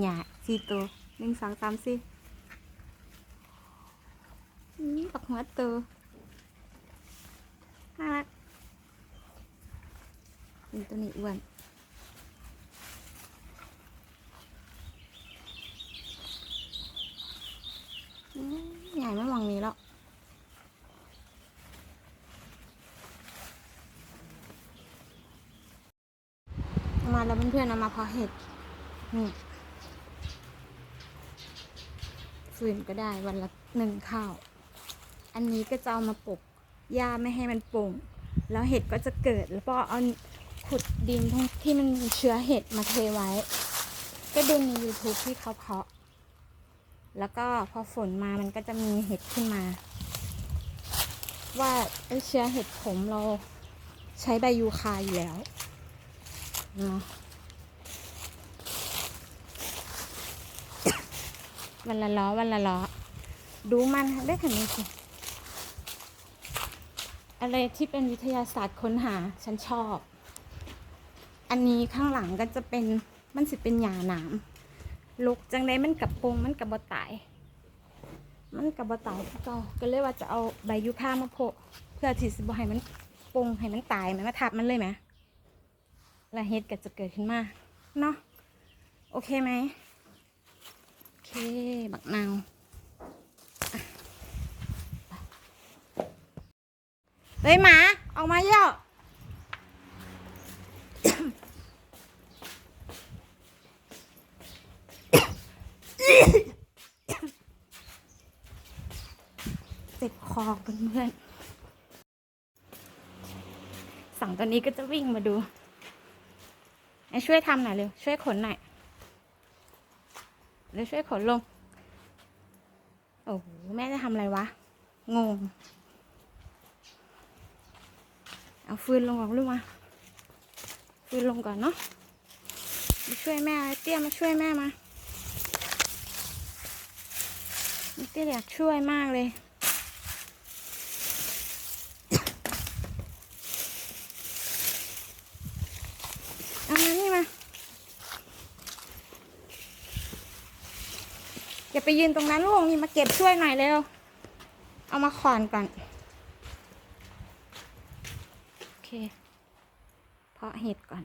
หยาสี่ตัวหนึ่งสองสามสี่อืมปักหัวตัวน่ารักนี่ตัวนี้อ้วนใหญ่ไม่มองนี้แล้วมาแล้วเพื่อนๆเอามาเพาะเห็ดนี่ ฟืนก็ได้วันละหนึ่งข้าว อันนี้ก็จะเอามาปลูกหญ้าไม่ให้มันป่งแล้วเห็ดก็จะเกิดแล้วก็เอาขุดดินที่มันเชื้อเห็ดมาเทไว้ ก็ดูใน YouTube ที่เขาเพาะ แล้วก็พอฝนมามันก็จะมีเห็ดขึ้นมา ว่าไอเชื้อเห็ดขมเราใช้ใบยูคาอยู่แล้วเนาะ วันละล้อวันละล้อดูมันได้ขนาดนี้สิอะไรที่เป็นวิทยาศาสตร์ค้นหาฉันชอบ อันนี้ข้างหลังก็จะเป็นมันสิเป็นหยาหนามลุกจังไดมันกับปงมันกับบตาย มันกับบตายคือเก็ก็เลยว่าจะเอาใบยูคามาโพะเพื่อที่สิบให้มันปงให้มันตายมันมาทับมันเลยไหมแล้วเฮ็ดก็จะเกิดขึ้นมาเนาะโอเคไหม เคบักนาวเฮ้ยหมา ออกมาเยอะเจ็บคอเพื่อนๆสั่งตัวนี้ก็จะวิ่งมาดู ช่วยทำหน่อยเร็ว ช่วยขนหน่อย เลยวช่วยขนลง โอ้โห แม่จะทำอะไรวะ งง เอาฟืนลงก่อนลูกมา ฟืนลงก่อนเนาะมาช่วยแม่เตี้ยมาช่วยแม่มาเตี้ยอยากช่วยมากเลย เอามานี่มา อย่าไปยืนตรงนั้นลูกนี่มาเก็บช่วยหน่อยเร็ว เอามาขอนก่อน โอเค เพาะเห็ดก่อน